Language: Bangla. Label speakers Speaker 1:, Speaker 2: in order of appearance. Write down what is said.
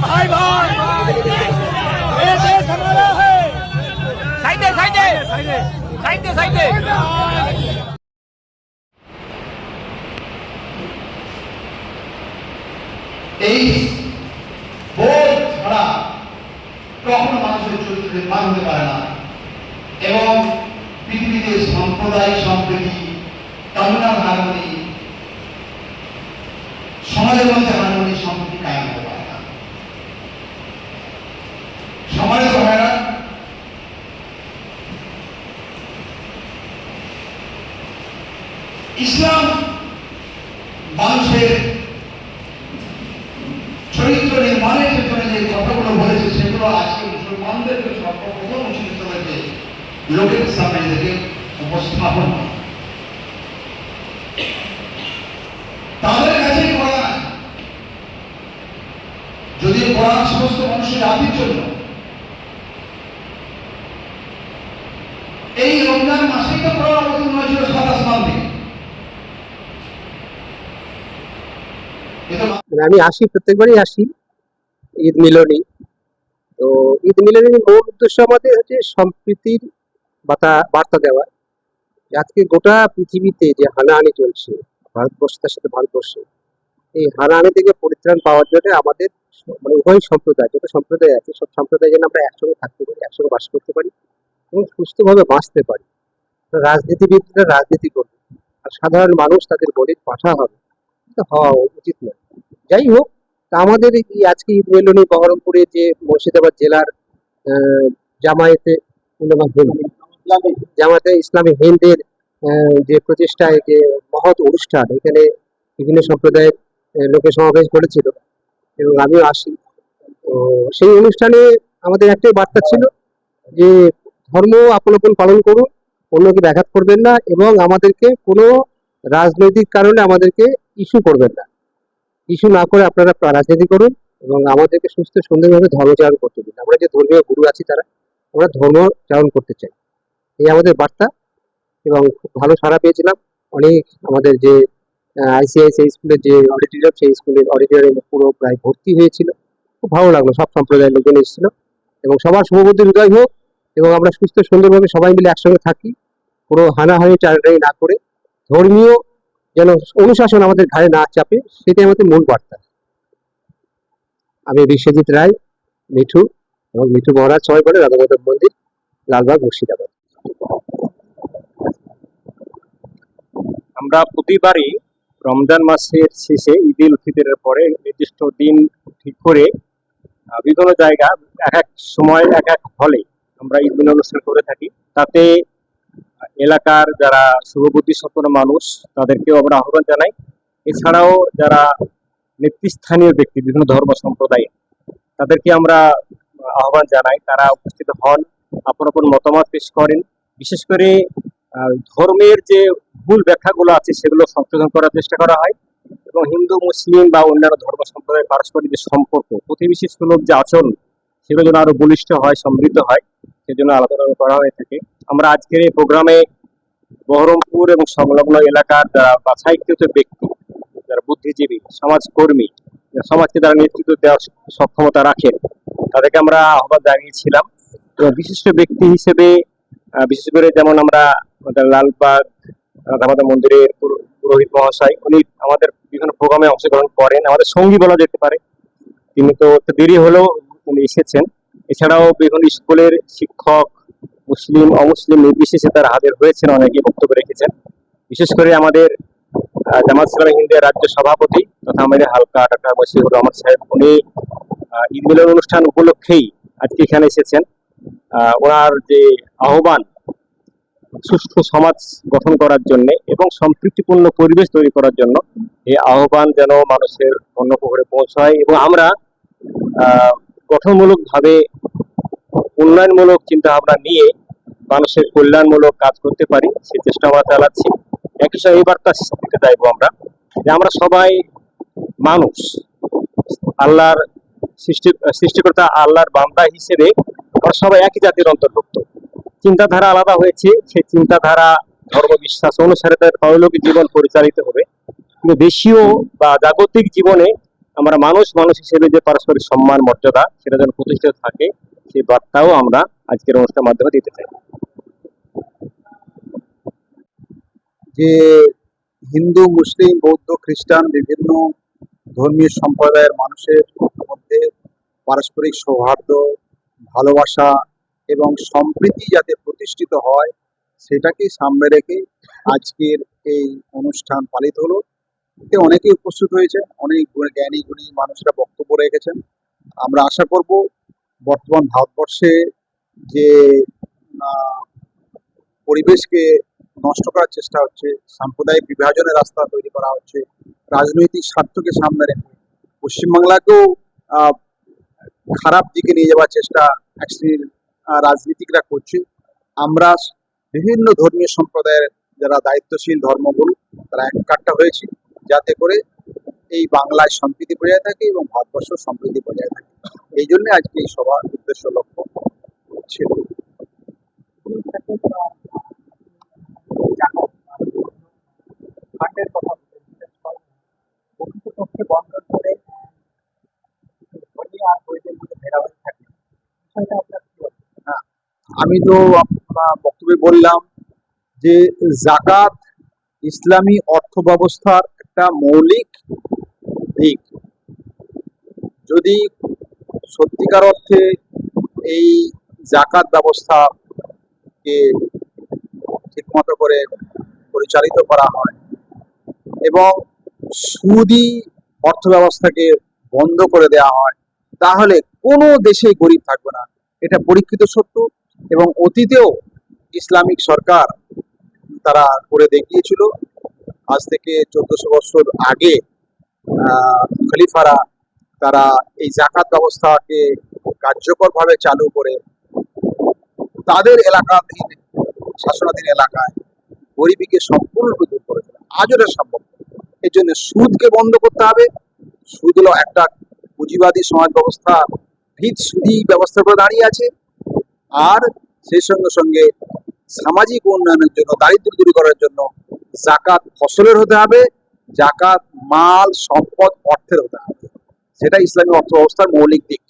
Speaker 1: भाई भाई ये देश हमारा है
Speaker 2: সাইডে সাইডে সাইডে সাইডে
Speaker 3: এই বোধ ছাড়া কখনো মানুষের চরিত্র নির্মাণ হতে পারে না এবং পৃথিবীতে সাম্প্রদায়িক সম্প্রীতি কমিউনাল হারমোনি সমাজের মধ্যে হারমোনি সম্প্রীতি কায়েম হতে ইসলাম মানুষের চরিত্র নির্মাণের ক্ষেত্রে যে কথাগুলো বলেছে, সেগুলো আজকে মুসলমানদেরকে সর্বপ্রথম উচিত হয়েছে। লোকের সামনে থেকে উপস্থাপন তাদের কাছে কোরআন যদি কোরআন সমস্ত মানুষের আদির জন্য। এই রমজান মাসেই তো কোরআন অবতীর্ণ হয়েছিল সাত আসমান থেকে এ তো
Speaker 4: মানে আমি আসি, প্রত্যেকবারই আসি ঈদ মিলনী। তো ঈদ মিলনের মূল উদ্দেশ্য আমাদের হচ্ছে সম্প্রীতির বার্তা বার্তা দেওয়া। আজকে গোটা পৃথিবীতে যে হানাহানি চলছে, ভারতবর্ষের সাথে ভারতবর্ষে, এই হানাহানি থেকে পরিত্রাণ পাওয়ার জন্য আমাদের মানে উভয় সম্প্রদায়, যত সম্প্রদায় আছে, সব সম্প্রদায় যেন আমরা একসঙ্গে থাকতে পারি, একসঙ্গে বাস করতে পারি এবং সুস্থভাবে বাঁচতে পারি। রাজনীতিবিদরা রাজনীতি করবে। আর সাধারণ মানুষ তাদের বলির পাঠা হবে। হওয়া উচিত নয়। যাই হোক আমাদের এই আজকে মিলনী বহরমপুরে যে মুর্শিদাবাদ জেলার জামায়াতে হিন্দ ইসলামী হিন্দের যে প্রচেষ্টায় যে মহৎ অনুষ্ঠান, এখানে বিভিন্ন সম্প্রদায়ের লোকে সমাবেশ করেছিল এবং আমিও আসি। তো সেই অনুষ্ঠানে আমাদের একটাই বার্তা ছিল যে ধর্ম আপন আপন পালন করুন, অন্যকে ব্যাঘাত করবেন না এবং আমাদেরকে কোনো রাজনৈতিক কারণে আমাদেরকে ইস্যু করবেন না। ইস্যু না করে আপনারা রাজনীতি করুন এবং আমাদেরকে সুস্থ সুন্দরভাবে ধর্মচারণ করতে দিন। আমরা যে ধর্মীয় গুরু আছি তারা, আমরা ধর্মচারণ করতে চাই। এই আমাদের বার্তা এবং খুব ভালো সাড়া পেয়েছিলাম। অনেক আমাদের যে আইসিআইসিআই স্কুলের যে অডিটোরিয়াম সেই স্কুলের অডিটোরিয়াম পুরো প্রায় ভর্তি হয়েছিল। খুব ভালো লাগল, সব সম্প্রদায়ের লোকজন এসেছিল এবং সবার শুভবুদ্ধি হৃদয় হোক এবং আমরা সুস্থ সুন্দরভাবে সবাই মিলে একসঙ্গে থাকি। কোনো হানাহানি, টানাটানি না করে ধর্মীয় যেন অনুশাসন আমাদের ঘাড়ে না চাপে, সেটাই আমাদের মূল বার্তা। আমি বিশ্বজিৎ রায়, মিঠু, এবং মিঠু মহারাজ সবাই বলে রাধা মাধব মন্দির, লালবাগ, মুর্শিদাবাদ।
Speaker 5: আমরা প্রতিবারই রমজান মাসের শেষে ঈদ উল ফিতরের পরে নির্দিষ্ট দিন ঠিক করে বিভিন্ন জায়গা এক এক সময় এক এক হলে আমরা ঈদ মিলন অনুষ্ঠান করে থাকি। তাতে এলাকার যারা শুভবুদ্ধি সম্পন্ন মানুষ, তাদেরকেও আমরা আহ্বান জানাই। এছাড়াও যারা নেতৃস্থানীয় ব্যক্তি, বিভিন্ন ধর্ম সম্প্রদায়, তাদেরকে আমরা আহ্বান জানাই। তারা উপস্থিত হন, আপন আপন মতামত পেশ করেন। বিশেষ করে ধর্মের যে ভুল ব্যাখ্যাগুলো আছে, সেগুলো সংশোধন করার চেষ্টা করা হয় এবং হিন্দু, মুসলিম বা অন্যান্য ধর্ম সম্প্রদায়ের পারস্পরিক যে সম্পর্ক, প্রতিবেশী সুলভ যে আচরণ, সেগুলো যেন আরও বলিষ্ঠ হয়, সমৃদ্ধ হয়, সেজন্য আলোচনা করা হয়ে থাকে। আমরা আজকের এই প্রোগ্রামে বহরমপুর এবং সংলগ্ন এলাকার যারা বাছাইকৃত ব্যক্তি, যারা বুদ্ধিজীবী, সমাজকর্মী সমাজকে যারা নেতৃত্ব দেওয়ার সক্ষমতা রাখেন, তাদেরকে আমরা আহ্বান জানিয়েছিলাম। বিশিষ্ট ব্যক্তি হিসেবে বিশেষ করে যেমন আমরা আমাদের লালবাগ রাধামাতা মন্দিরের পুরোহিত মহাশয়, উনি আমাদের বিভিন্ন প্রোগ্রামে অংশগ্রহণ করেন। আমাদের সঙ্গী বলা যেতে পারে। তিনি তো দেরি হলেও উনি এসেছেন। এছাড়াও বিভিন্ন স্কুলের শিক্ষক মুসলিম, অমুসলিম নির্বিশেষে তার হাজির হয়েছেন, অনেকে বক্তব্য রেখেছেন। বিশেষ করে আমাদের জামাত ইসলামী হিন্দের রাজ্য সভাপতি তথা আমাদের হালকা ডাক্তার মশিউর রহমান সাহেব, উনি ঈদ মিলন অনুষ্ঠান উপলক্ষেই আজকে এখানে এসেছেন। ওনার যে আহ্বান, সুষ্ঠু সমাজ গঠন করার জন্য এবং সম্পৃক্তিপূর্ণ পরিবেশ তৈরি করার জন্য এই আহ্বান যেন মানুষের কর্ণকুহরে পৌঁছায় এবং আমরা গঠনমূলকভাবে উন্নয়নমূলক চিন্তা ভাবনা নিয়ে মানুষের কল্যাণমূলক কাজ করতে পারি সে চেষ্টা আমরা চালাচ্ছি। একই সঙ্গে এই বার্তা দিতে চাইব আমরা যে আমরা সবাই মানুষ। আল্লাহর সৃষ্টি, সৃষ্টিকর্তা আল্লাহর বান্দা হিসেবে আমরা সবাই একই জাতির অন্তর্ভুক্ত। চিন্তাধারা আলাদা হয়েছে, সেই চিন্তাধারা, ধর্ম, বিশ্বাস, অনুসারে তাদের পারলৌকিক জীবন পরিচালিত হবে। কিন্তু দেশীয় বা জাগতিক জীবনে আমরা মানুষ মানুষ হিসেবে যে পারস্পরিক সম্মান, মর্যাদা, সেটা যেন প্রতিষ্ঠিত থাকে, সেই বার্তাও আমরা আজকের অনুষ্ঠানের মাধ্যমে দিতে চাই।
Speaker 6: যে হিন্দু, মুসলিম, বৌদ্ধ, খ্রিস্টান, বিভিন্ন ধর্মীয় সম্প্রদায়ের মানুষের মধ্যে পারস্পরিক সৌহার্দ্য, ভালোবাসা এবং সম্প্রীতি যাতে প্রতিষ্ঠিত হয় সেটাকে সামনে রেখে আজকের এই অনুষ্ঠান পালিত হলো। এতে অনেকে উপস্থিত হয়েছে অনেক জ্ঞানী, গুণী মানুষরা বক্তব্য রেখেছেন। আমরা আশা করব বর্তমান ভারতবর্ষে যে পরিবেশকে নষ্ট করার চেষ্টা হচ্ছে, সাম্প্রদায়িক বিভাজনের রাস্তা তৈরি করা হচ্ছে, রাজনৈতিক স্বার্থকে সামনে রেখে, পশ্চিমবাংলাকেও খারাপ দিকে নিয়ে যাওয়ার চেষ্টা এক শ্রেণির রাজনীতিকরা করছে আমরা বিভিন্ন ধর্মীয় সম্প্রদায়ের যারা দায়িত্বশীল ধর্মগুরু, তারা এককাট্টা হয়েছি। যাতে করে এই বাংলায় সম্প্রীতি বজায় থাকে এবং ভারতবর্ষ সম্প্রীতি বজায় থাকে। এই জন্য আজকে এই সভার উদ্দেশ্য লক্ষ্য ছিল।
Speaker 4: বলবেন?
Speaker 6: আমি তো আপনার বক্তব্যে বললাম যে জাকাত ইসলামী অর্থ ব্যবস্থার একটা মৌলিক দিক। যদি সত্যিকার অর্থে এই জাকাত ব্যবস্থাকে ঠিকমতো করে পরিচালিত করা হয় এবং সুদি অর্থ ব্যবস্থাকে বন্ধ করে দেওয়া হয়, তাহলে কোনো দেশে গরিব থাকবে না। এটা পরীক্ষিত সত্য এবং অতীতেও ইসলামিক সরকার তারা করে দেখিয়েছিল। আজ থেকে চোদ্দশো বছর আগে খলিফারা তারা এই জাকাত ব্যবস্থাকে কার্যকরভাবে চালু করে তাদের এলাকাধীন, শাসনাধীন এলাকায় গরিবীকে সম্পূর্ণরূপে দূর আজও এটা সম্ভব এই জন্য সুদকে বন্ধ করতে হবে। সুদ হলো একটা পুঁজিবাদী সমাজ ব্যবস্থা, ভিত সুদী ব্যবস্থার উপরে দাঁড়িয়ে আছে। আর সেই সঙ্গে সঙ্গে সামাজিক উন্নয়নের জন্য দারিদ্র দূরীকরণের জন্য জাকাত ফসলের হতে হবে, জাকাত, মাল, সম্পদ, অর্থের হতে হবে। সেটা ইসলামী অর্থ ব্যবস্থার মৌলিক দিক।